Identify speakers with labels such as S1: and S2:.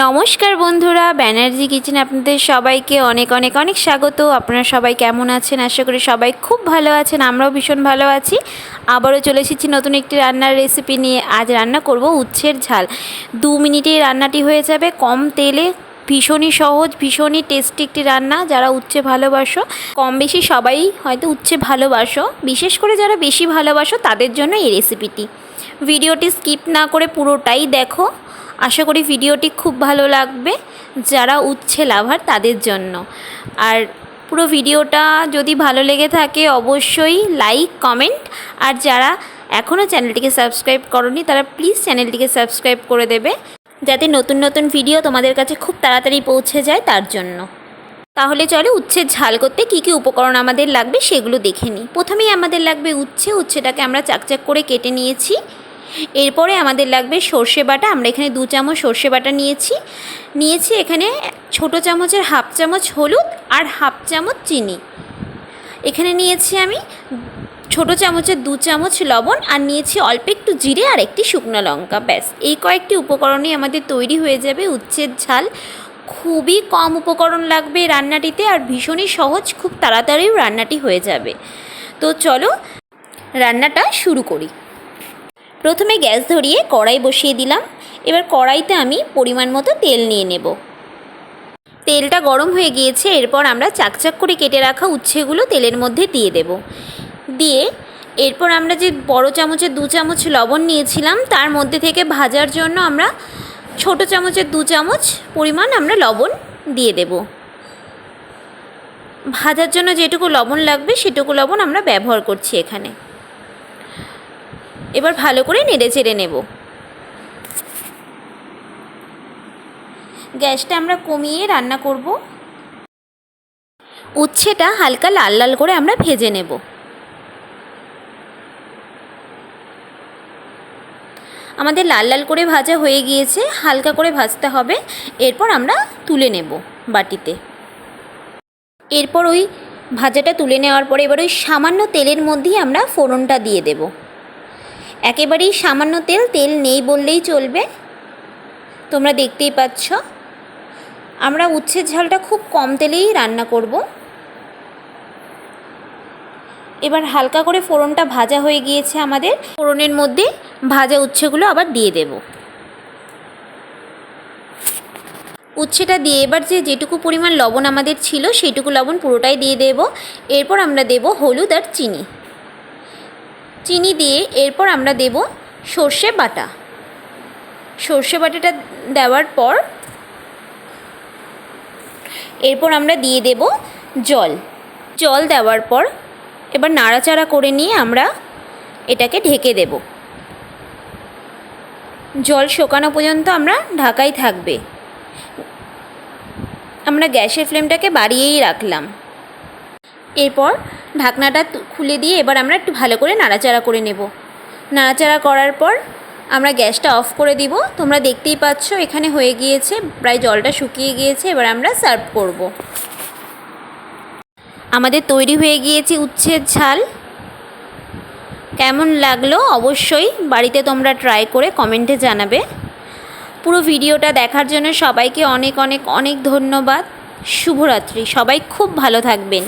S1: নমস্কার বন্ধুরা, ব্যানার্জি কিচেন আপনাদের সবাইকে অনেক অনেক অনেক স্বাগত। আপনারা সবাই কেমন আছেন? আশা করি সবাই খুব ভালো আছেন, আমরাও ভীষণ ভালো আছি। আবারও চলে এসেছি নতুন একটি রান্নার রেসিপি নিয়ে। আজ রান্না করব উচ্ছের ঝাল। দু মিনিটেই রান্নাটি হয়ে যাবে। কম তেলে ভীষণই সহজ, ভীষণই টেস্টি একটি রান্না। যারা উচ্ছে ভালোবাসো, কম বেশি সবাই হয়তো উচ্ছে ভালোবাসো। বিশেষ করে যারা বেশি ভালোবাসো, তাদের জন্য এই রেসিপিটি ভিডিওটি স্কিপ না করে পুরোটাই দেখো। আশা করি ভিডিওটি খুব ভালো লাগবে যারা উচ্ছে লাভার তাদের জন্য। আর পুরো ভিডিওটা যদি ভালো লেগে থাকে অবশ্যই লাইক, কমেন্ট, আর যারা এখনও চ্যানেলটিকে সাবস্ক্রাইব করনি তারা প্লিজ চ্যানেলটিকে সাবস্ক্রাইব করে দেবে যাতে নতুন নতুন ভিডিও তোমাদের কাছে খুব তাড়াতাড়ি পৌঁছে যায় তার জন্য। তাহলে চলে উচ্ছের ঝাল করতে কী কী উপকরণ আমাদের লাগবে সেগুলো দেখে নিই। প্রথমেই আমাদের লাগবে উচ্ছে, উচ্ছেটাকে আমরা চাকচাক করে কেটে নিয়েছি। এরপরে আমাদের লাগবে সর্ষে বাটা। আমরা এখানে দু চামচ সর্ষে বাটা নিয়েছি। নিয়েছি এখানে ছোট চামচের হাফ চামচ হলুদ আর হাফ চামচ চিনি। এখানে নিয়েছি আমি ছোট চামচের দু চামচ লবণ আর নিয়েছি অল্প একটু জিরে আর একটি শুকনো লঙ্কা। ব্যাস, এই কয়েকটি উপকরণই আমাদের তৈরি হয়ে যাবে উচ্ছের ঝাল। খুবই কম উপকরণ লাগবে রান্নাটিতে আর ভীষণই সহজ, খুব তাড়াতাড়িও রান্নাটি হয়ে যাবে। তো চলো রান্নাটা শুরু করি। প্রথমে গ্যাস ধরিয়ে কড়াই বসিয়ে দিলাম। এবার কড়াইতে আমি পরিমাণ মতো তেল নিয়ে নেব। তেলটা গরম হয়ে গিয়েছে, এরপর আমরা চাকচাক করে কেটে রাখা উচ্ছেগুলো তেলের মধ্যে দিয়ে দেব। দিয়ে এরপর আমরা যে বড় চামচের দু চামচ লবণ নিয়েছিলাম, তার মধ্যে থেকে ভাজার জন্য আমরা ছোট চামচের দু চামচ পরিমাণ আমরা লবণ দিয়ে দেব। ভাজার জন্য যেটুকু লবণ লাগবে, সেটুকু লবণ আমরা ব্যবহার করছি এখানে। এবার ভালো করে নেড়ে চেড়ে নেব। গ্যাসটা আমরা কমিয়ে রান্না করব। উচ্ছেটা হালকা লাল লাল করে আমরা ভেজে নেব। আমাদের লাল লাল করে ভাজা হয়ে গিয়েছে, হালকা করে ভাজতে হবে। এরপর আমরা তুলে নেব বাটিতে। এরপর ওই ভাজাটা তুলে নেওয়ার পরে এবার ওই সামান্য তেলের মধ্যেই আমরা ফোড়নটা দিয়ে দেবো। একেবারেই সামান্য তেল তেল নেই বললেই চলবে। তোমরা দেখতেই পাচ্ছ। আমরা উচ্ছের ঝালটা খুব কম তেলেই রান্না করব। এবার হালকা করে ফোড়নটা ভাজা হয়ে গিয়েছে আমাদের। ফোড়নের মধ্যে ভাজা উচ্ছেগুলো আবার দিয়ে দেব। উচ্ছেটা দিয়ে এবার যে যেটুকু পরিমাণ লবণ আমাদের ছিল, সেটুকু লবণ পুরোটাই দিয়ে দেব। এরপর আমরা দেব হলুদ আর চিনি। চিনি দিয়ে এরপর আমরা দেব সর্ষে বাটা। সর্ষে বাটাটা দেওয়ার পর এরপর আমরা দিয়ে দেব জল। জল দেওয়ার পর এবার নাড়াচাড়া করে নিয়ে আমরা এটাকে ঢেকে দেব। জল শোকানো পর্যন্ত আমরা ঢাকাই থাকবে। আমরা গ্যাসের ফ্লেমটাকে বাড়িয়েই রাখলাম। এরপর ঢাকনাটা খুলে দিয়ে এবার আমরা একটু ভালো করে নাড়াচাড়া করে নেব। নাড়াচাড়া করার পর আমরা গ্যাসটা অফ করে দিব। তোমরা দেখতেই পাচ্ছ এখানে হয়ে গিয়েছে, প্রায় জলটা শুকিয়ে গিয়েছে, এবার আমরা সার্ভ করব। আমাদের তৈরি হয়ে গিয়েছে উচ্ছের ঝাল। কেমন লাগল অবশ্যই বাড়িতে তোমরা ট্রাই করে কমেন্টে জানাবে। পুরো ভিডিওটা দেখার জন্য সবাইকে অনেক অনেক অনেক ধন্যবাদ। শুভরাত্রি। সবাই খুব ভালো থাকবেন।